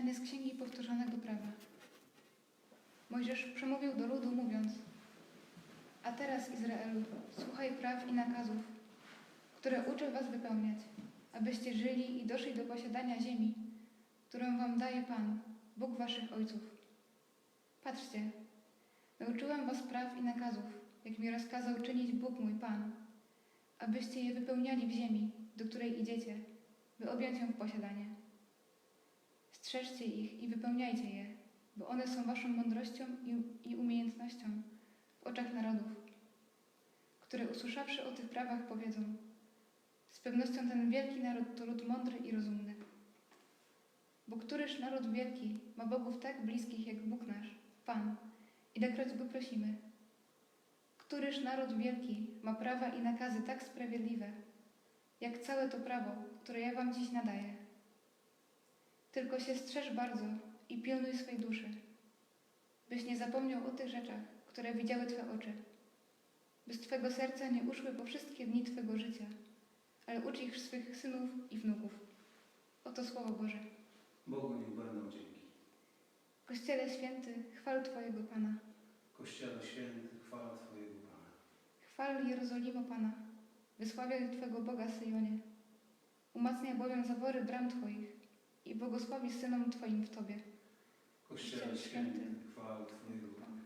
Czytanie z Księgi Powtórzonego Prawa. Mojżesz przemówił do ludu, mówiąc A teraz, Izraelu, słuchaj praw i nakazów, które uczę was wypełniać, abyście żyli i doszli do posiadania ziemi, którą wam daje Pan, Bóg waszych ojców. Patrzcie, nauczyłem was praw i nakazów, jak mi rozkazał czynić Bóg mój Pan, abyście je wypełniali w ziemi, do której idziecie, by objąć ją w posiadanie. Strzeżcie ich i wypełniajcie je, bo one są waszą mądrością i, i umiejętnością w oczach narodów, które usłyszawszy o tych prawach powiedzą z pewnością ten wielki naród to lud mądry i rozumny. Bo któryż naród wielki ma bogów tak bliskich jak Bóg nasz, Pan, ilekroć Go prosimy? Któryż naród wielki ma prawa i nakazy tak sprawiedliwe, jak całe to prawo, które ja wam dziś nadaję? Tylko się strzeż bardzo i pilnuj swej duszy, byś nie zapomniał o tych rzeczach, które widziały Twe oczy, by z Twego serca nie uszły po wszystkie dni Twego życia, ale ucz ich swych synów i wnuków. Oto Słowo Boże. Bogu niech będą dzięki. Kościele święty, chwal Twojego Pana. Kościele święty, chwała Twojego Pana. Chwal Jerozolimo Pana. Wysławiaj Twego Boga Syjonie. Umacniaj bowiem zawory bram Twoich i błogosławi synom Twoim w Tobie. Kościele święty, chwała Twojego Pana.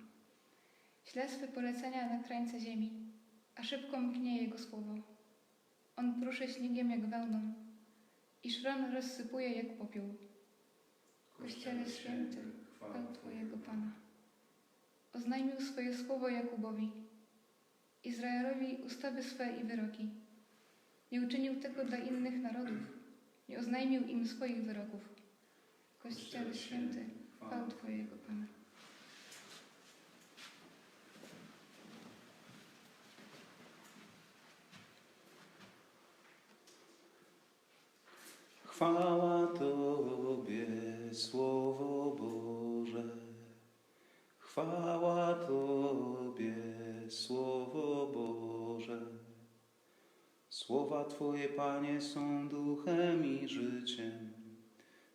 Śle swe polecenia na krańce ziemi, a szybko mknie Jego słowo. On pruszy śnigiem jak wełną i szron rozsypuje jak popiół. Kościele święty, chwal Twojego Pana. Oznajmił swoje słowo Jakubowi, Izraelowi ustawy swe i wyroki. Nie uczynił tego dla innych narodów, nie oznajmił im swoich wyroków. Kościele święty, chwal Twojego Pana. Chwała Tobie, Słowo Boże. Chwała Tobie, Słowo Boże. Słowa Twoje, Panie, są duchem i życiem.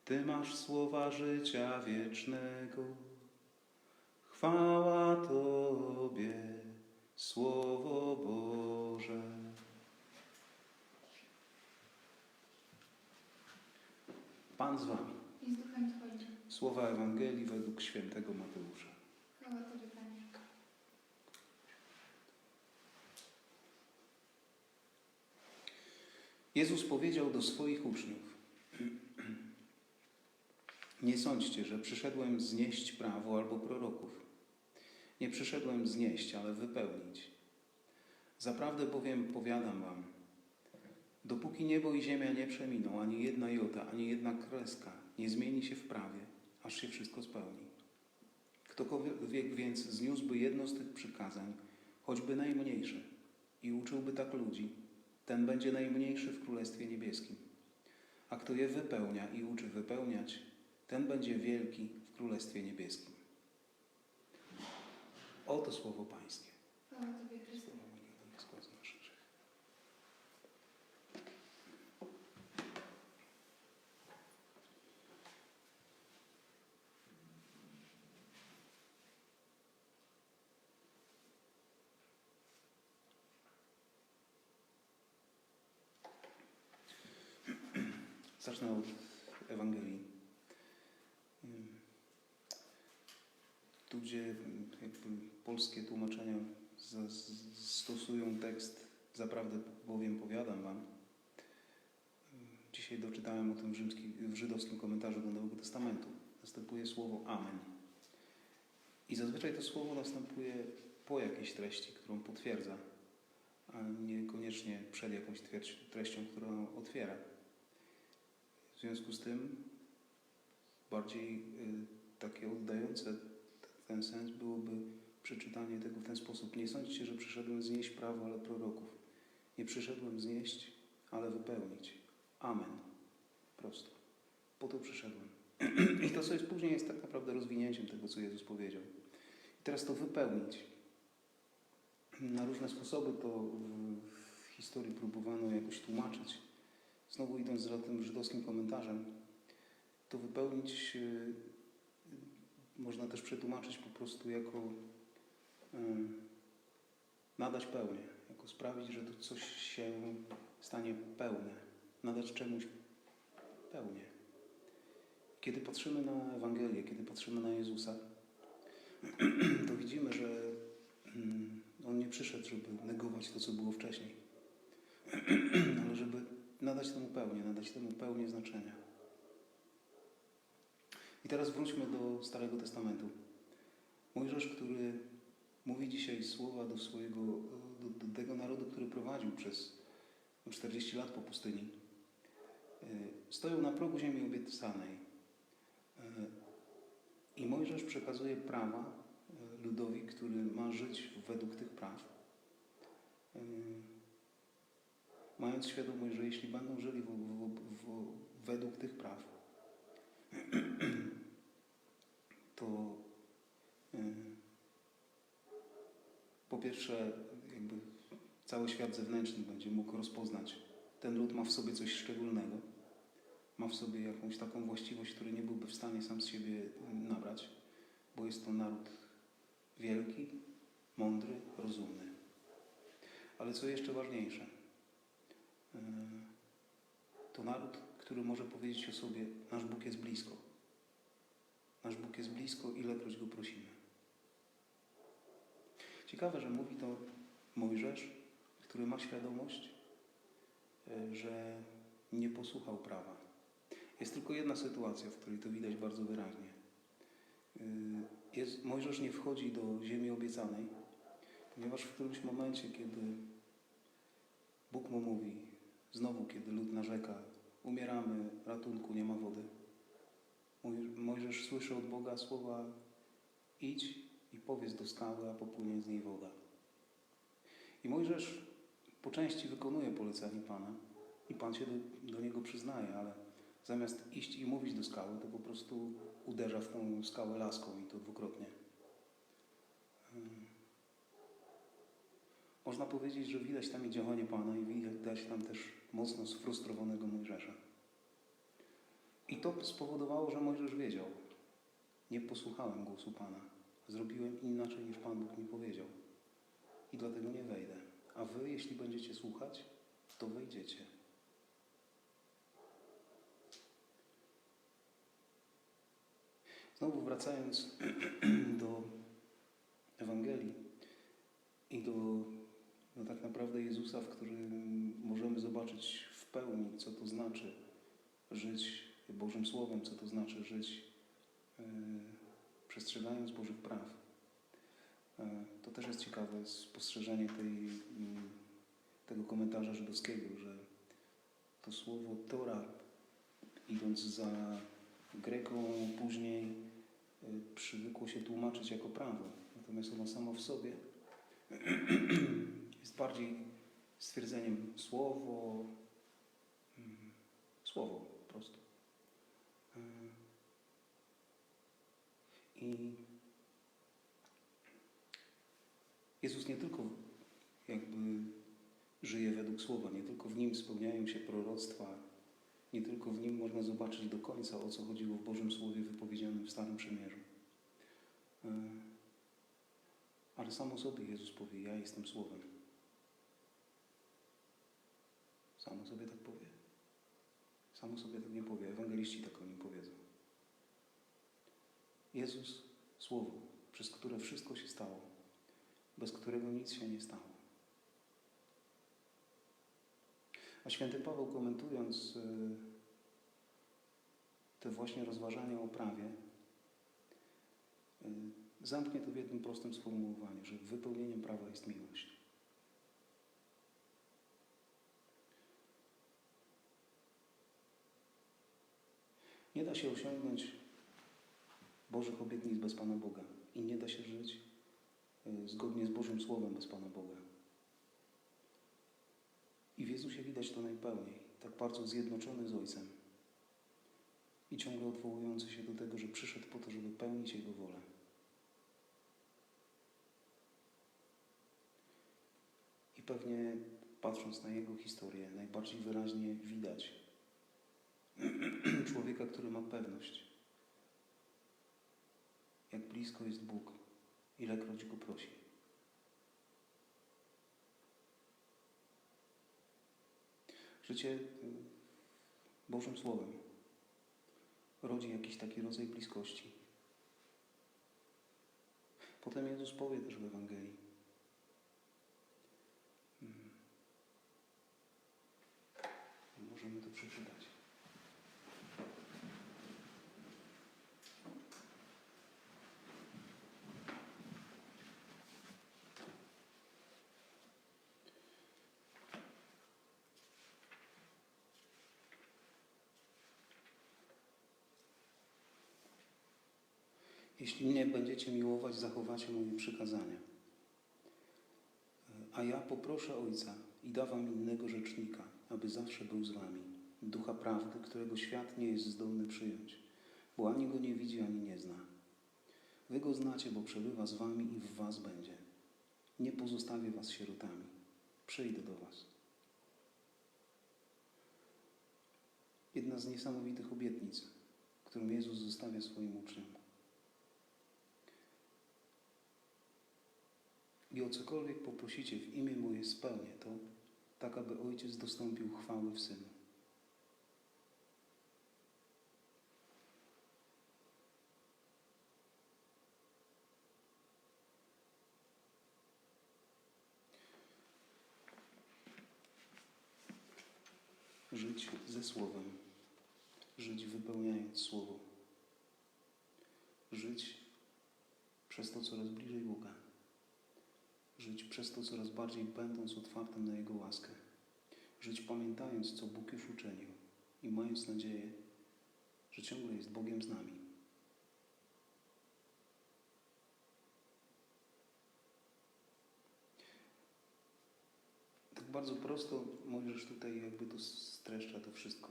Ty masz słowa życia wiecznego. Chwała Tobie, Słowo Boże. Pan z Wami. I z duchem Twoim. Słowa Ewangelii według świętego Mateusza. Chwała Tobie, Panie. Jezus powiedział do swoich uczniów: Nie sądźcie, że przyszedłem znieść prawo albo proroków. Nie przyszedłem znieść, ale wypełnić. Zaprawdę bowiem powiadam wam, dopóki niebo i ziemia nie przeminą, ani jedna jota, ani jedna kreska nie zmieni się w prawie, aż się wszystko spełni. Ktokolwiek więc zniósłby jedno z tych przykazań, choćby najmniejsze, i uczyłby tak ludzi, ten będzie najmniejszy w Królestwie Niebieskim. A kto je wypełnia i uczy wypełniać, ten będzie wielki w Królestwie Niebieskim. Oto słowo Pańskie. Chwała Tobie. Zacznę od Ewangelii. Tu, gdzie polskie tłumaczenia stosują tekst Zaprawdę bowiem powiadam wam. Dzisiaj doczytałem o tym w, w żydowskim komentarzu do Nowego Testamentu. Następuje słowo Amen. I zazwyczaj to słowo następuje po jakiejś treści, którą potwierdza, a niekoniecznie przed jakąś treścią, którą otwiera. W związku z tym bardziej y, takie oddające ten sens byłoby przeczytanie tego w ten sposób. Nie sądźcie, że przyszedłem znieść prawo, ale proroków. Nie przyszedłem znieść, ale wypełnić. Amen. Prosto. Po to przyszedłem. I to, co jest później, jest tak naprawdę rozwinięciem tego, co Jezus powiedział. I teraz to wypełnić. Na różne sposoby to w, w historii próbowano jakoś tłumaczyć. Znowu idąc za tym żydowskim komentarzem. to wypełnić y, można też przetłumaczyć po prostu jako nadać pełnię, jako sprawić, że to coś się stanie pełne, nadać czemuś pełnię. Kiedy patrzymy na Ewangelię, kiedy patrzymy na Jezusa, to widzimy, że On nie przyszedł, żeby negować to, co było wcześniej, nadać temu pełnię, nadać temu pełnię znaczenia. I teraz wróćmy do Starego Testamentu. Mojżesz, który mówi dzisiaj słowa do swojego, do, do tego narodu, który prowadził przez 40 lat po pustyni, y, stoją na progu ziemi obiecanej. Y, I Mojżesz przekazuje prawa y, ludowi, który ma żyć według tych praw. Y, Mając świadomość, że jeśli będą żyli w, w, w, według tych praw, to y, po pierwsze, jakby cały świat zewnętrzny będzie mógł rozpoznać, ten lud ma w sobie coś szczególnego, ma w sobie jakąś taką właściwość, której nie byłby w stanie sam z siebie nabrać, bo jest to naród wielki, mądry, rozumny. Ale co jeszcze ważniejsze, y, to naród, który może powiedzieć o sobie, nasz Bóg jest blisko. Nasz Bóg jest blisko, ilekroć Go prosimy. Ciekawe, że mówi to Mojżesz, który ma świadomość, e, że nie posłuchał prawa. Jest tylko jedna sytuacja, w której to widać bardzo wyraźnie. E, Jest, Mojżesz nie wchodzi do ziemi obiecanej, ponieważ w którymś momencie, kiedy Bóg mu mówi, znowu kiedy lud narzeka, umieramy, ratunku, nie ma wody, Moj- Mojżesz słyszy od Boga słowa idź i powiedz do skały, a popłynie z niej woda. I Mojżesz po części wykonuje polecenie Pana i Pan się do, do niego przyznaje, ale zamiast iść i mówić do skały, to po prostu uderza w tą skałę laską i to dwukrotnie. Można powiedzieć, że widać tam i działanie Pana i widać tam też mocno sfrustrowanego Mojżesza. I to spowodowało, że Mojżesz wiedział, nie posłuchałem głosu Pana. Zrobiłem inaczej niż Pan Bóg mi powiedział. I dlatego nie wejdę. A wy, jeśli będziecie słuchać, to wejdziecie. Znowu wracając do Ewangelii i do no tak naprawdę Jezusa, w którym możemy zobaczyć w pełni, co to znaczy żyć Bożym Słowem, co to znaczy żyć e, przestrzegając Bożych praw. E, To też jest ciekawe spostrzeżenie tej, mm, tego komentarza żydowskiego, że to słowo Tora, idąc za Greką, później e, przywykło się tłumaczyć jako prawo. Natomiast ono samo w sobie jest bardziej stwierdzeniem słowo, mm, słowo po prostu. E, I Jezus nie tylko jakby żyje według słowa, nie tylko w nim spełniają się proroctwa, nie tylko w nim można zobaczyć do końca, o co chodziło w Bożym Słowie wypowiedzianym w Starym Przymierzu. E, Ale sam o sobie Jezus powie, ja jestem Słowem. Sam o sobie tak powie. Sam o sobie tak nie powie. Ewangeliści tak o nim powiedzą. Jezus, Słowo, przez które wszystko się stało, bez którego nic się nie stało. A święty Paweł komentując y, te właśnie rozważania o prawie, y, zamknie to w jednym prostym sformułowaniu, że wypełnieniem prawa jest miłość. Nie da się osiągnąć Bożych obietnic bez Pana Boga i nie da się żyć y, zgodnie z Bożym Słowem bez Pana Boga. I w Jezusie widać to najpełniej, tak bardzo zjednoczony z Ojcem i ciągle odwołujący się do tego, że przyszedł po to, żeby pełnić Jego wolę. I pewnie patrząc na Jego historię, najbardziej wyraźnie widać człowieka, który ma pewność, jak blisko jest Bóg, ilekroć Go prosi. Życie y, Bożym Słowem rodzi jakiś taki rodzaj bliskości. Potem Jezus powie też w Ewangelii. Mm. Możemy to przeczytać. Jeśli mnie będziecie miłować, zachowacie moje przykazania. A ja poproszę Ojca i da wam innego rzecznika, aby zawsze był z wami. Ducha prawdy, którego świat nie jest zdolny przyjąć, bo ani go nie widzi, ani nie zna. Wy go znacie, bo przebywa z wami i w was będzie. Nie pozostawię was sierotami. Przyjdę do was. Jedna z niesamowitych obietnic, którą Jezus zostawia swoim uczniom. I o cokolwiek poprosicie w imię moje spełnię to, tak aby Ojciec dostąpił chwały w Synu. Żyć ze Słowem, żyć wypełniając Słowo, żyć przez to coraz bliżej Boga żyć przez to coraz bardziej będąc otwartym na Jego łaskę, żyć pamiętając, co Bóg już uczynił i mając nadzieję, że ciągle jest Bogiem z nami. Tak bardzo prosto Mojżesz tutaj jakby to streszcza to wszystko.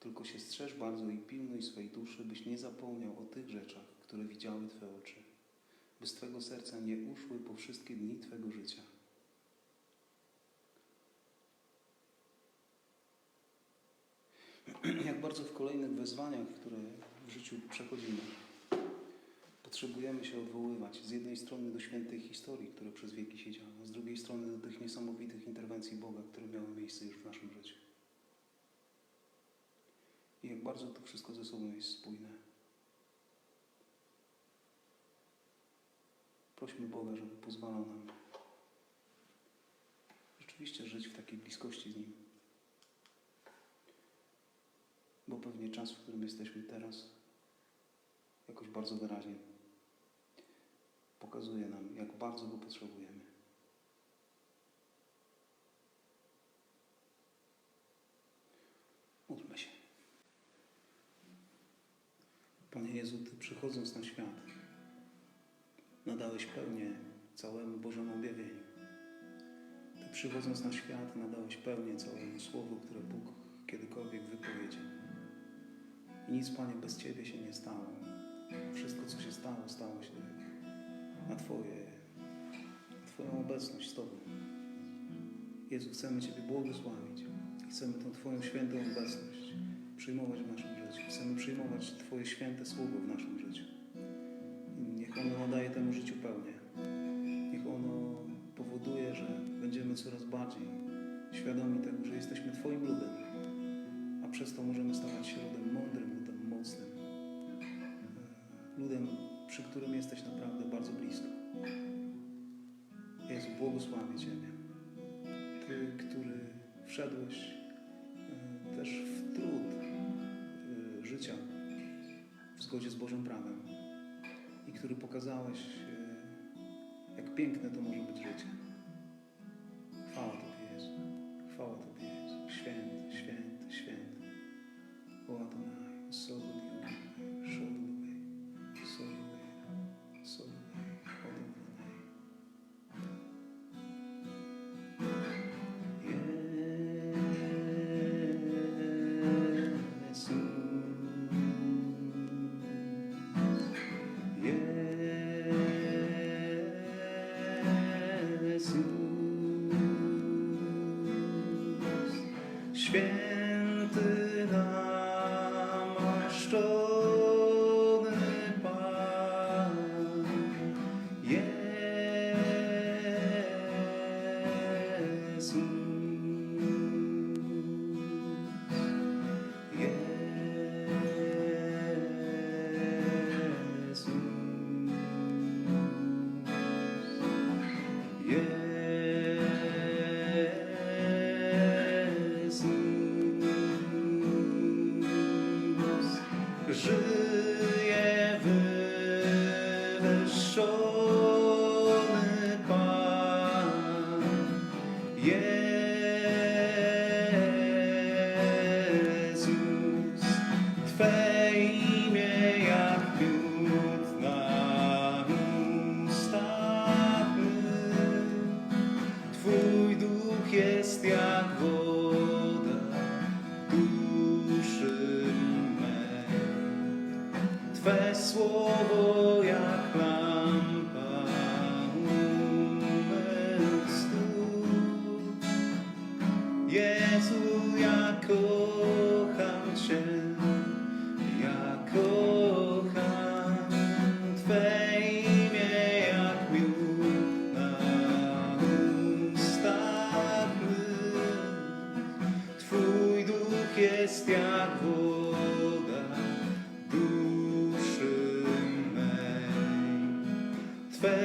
Tylko się strzeż bardzo i pilnuj swej duszy, byś nie zapomniał o tych rzeczach, które widziały Twe oczy z Twego serca nie uszły po wszystkie dni Twego życia. Jak bardzo w kolejnych wezwaniach, które w życiu przechodzimy, potrzebujemy się odwoływać z jednej strony do świętej historii, które przez wieki się działy, a z drugiej strony do tych niesamowitych interwencji Boga, które miały miejsce już w naszym życiu. I jak bardzo to wszystko ze sobą jest spójne. Prośmy Boga, żeby pozwalał nam rzeczywiście żyć w takiej bliskości z Nim. Bo pewnie czas, w którym jesteśmy teraz, jakoś bardzo wyraźnie pokazuje nam, jak bardzo Go potrzebujemy. Módlmy się. Panie Jezu, Ty przychodząc na świat, nadałeś pełnię całemu Bożemu objawieniu. Ty przychodząc na świat, nadałeś pełnię całemu Słowu, które Bóg kiedykolwiek wypowiedział. I nic, Panie, bez Ciebie się nie stało. Wszystko, co się stało, stało się na Twoje, Twoją obecność z Tobą. Jezu, chcemy Ciebie błogosławić. Chcemy tą Twoją świętą obecność przyjmować w naszym życiu. Chcemy przyjmować Twoje święte Słowo w naszym życiu. Niech ono nadaje temu życiu pełnię. Niech ono powoduje, że będziemy coraz bardziej świadomi tego, że jesteśmy Twoim ludem, a przez to możemy stawać się ludem mądrym, ludem mocnym, e, ludem, przy którym jesteś naprawdę bardzo blisko. Jezu, błogosławię Ciebie. Ty, który wszedłeś e, też w trud e, życia w zgodzie z Bożym prawem i który pokazałeś, e, jak piękne to może być życie. Chwała Tobie, Jezu. Chwała Tobie, Jezu. Święty, święty, święty. Adonai,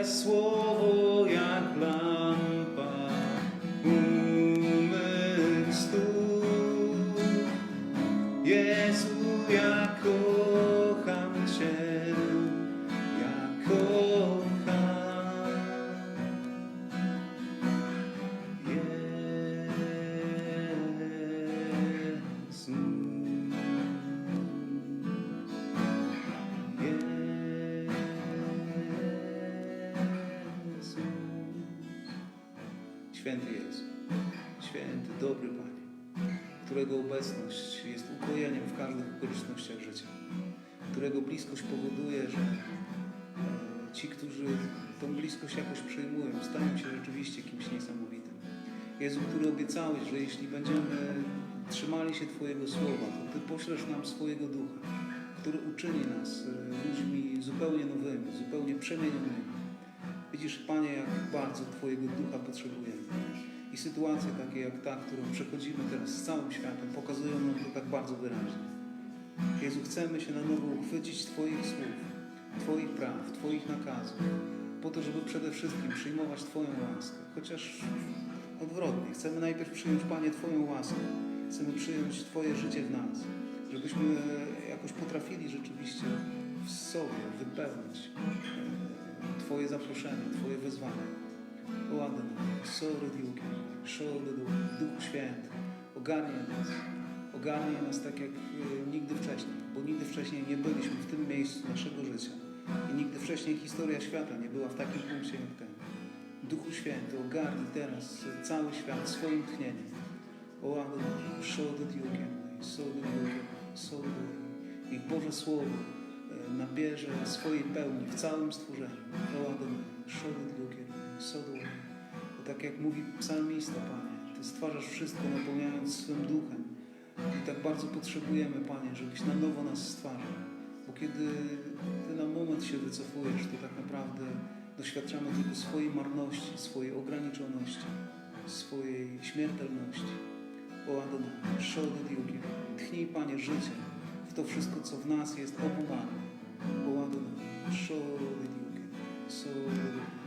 Twe Święty Jezu, święty, dobry Panie, którego obecność jest ukojeniem w każdych okolicznościach życia, którego bliskość powoduje, że e, ci, którzy tą bliskość jakoś przyjmują, stają się rzeczywiście kimś niesamowitym. Jezu, który obiecałeś, że jeśli będziemy trzymali się Twojego słowa, to Ty poślesz nam swojego ducha, który uczyni nas e, ludźmi zupełnie nowymi, zupełnie przemienionymi. Widzisz, Panie, jak bardzo Twojego ducha potrzebujemy. I sytuacje takie jak ta, którą przechodzimy teraz z całym światem, pokazują nam to tak bardzo wyraźnie. Jezu, chcemy się na nowo uchwycić Twoich słów, Twoich praw, Twoich nakazów, po to, żeby przede wszystkim przyjmować Twoją łaskę. Chociaż odwrotnie, chcemy najpierw przyjąć, Panie, Twoją łaskę. Chcemy przyjąć Twoje życie w nas, żebyśmy jakoś potrafili rzeczywiście w sobie wypełnić Twoje zaproszenie, Twoje wezwanie. Ładne, sorry Duke, sorry Duchu Święty, ogarnij nas, ogarnij nas tak jak e, nigdy wcześniej, bo nigdy wcześniej nie byliśmy w tym miejscu naszego życia. I nigdy wcześniej historia świata nie była w takim punkcie jak ten. Duchu Święty, ogarnij teraz cały świat swoim tchnieniem. O ładne, sorry Duke, sorry Duke, sorry Niech Boże Słowo nabierze swojej pełni w całym stworzeniu. Ładne, sorry Duke, sorry bo tak jak mówi psalmista, Panie, Ty stwarzasz wszystko napełniając swym duchem. I tak bardzo potrzebujemy, Panie, żebyś na nowo nas stwarzał. Bo kiedy Ty na moment się wycofujesz, to tak naprawdę doświadczamy tylko swojej marności, swojej ograniczoności, swojej śmiertelności. O Adonai, szody diugi. Tchnij, Panie, życie w to wszystko, co w nas jest but one gonna show that you so that you can.